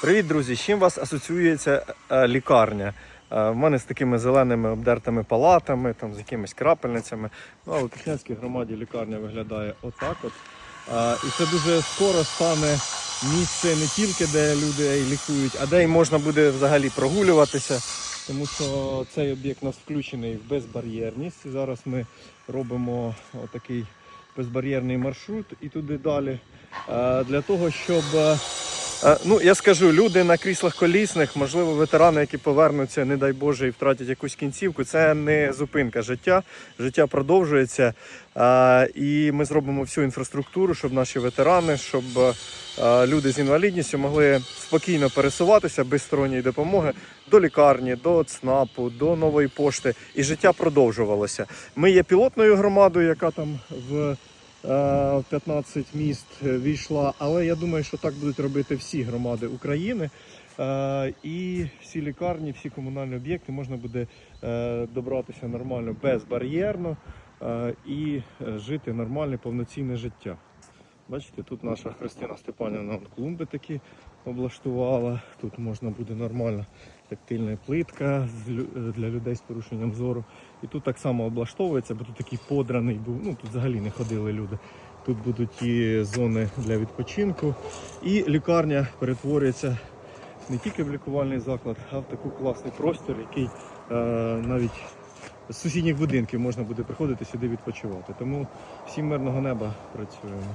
Привіт, друзі! З чим вас асоціюється е, лікарня? Е, В мене з такими зеленими обдертими палатами, там, з якимись крапельницями. Ну, а у Тихнянській громаді лікарня виглядає отак. От. Е, І це дуже скоро стане місце не тільки, де люди лікують, а де й можна буде взагалі прогулюватися. Тому що цей об'єкт у нас включений в безбар'єрність. І Зараз ми робимо такий безбар'єрний маршрут і туди далі. Для того, щоб Ну, я скажу, люди на кріслах колісних, можливо, ветерани, які повернуться, не дай Боже, і втратять якусь кінцівку. Це не зупинка життя. Життя продовжується. Е, І ми зробимо всю інфраструктуру, щоб наші ветерани, щоб е, люди з інвалідністю могли спокійно пересуватися без сторонньої допомоги до лікарні, до ЦНАПу, до нової пошти. І життя продовжувалося. Ми є пілотною громадою, яка там в е, 15 міст війшла, але я думаю, що так будуть робити всі громади України. Е, І всі лікарні, всі комунальні об'єкти можна буде е, добратися нормально безбар'єрно і жити нормальне повноцінне життя. Бачите, тут наша Христина Степанівна клумби такі облаштувала. Тут можна буде нормально тактильна плитка для людей з порушенням зору. І тут так само облаштовується, бо тут такий подраний був. Ну тут взагалі не ходили люди. Тут будуть і зони для відпочинку. І лікарня перетворюється не тільки в лікувальний заклад, а в такий класний простір, який е, навіть з сусідніх будинків можна буде приходити сюди відпочивати. Тому всім мирного неба працюємо.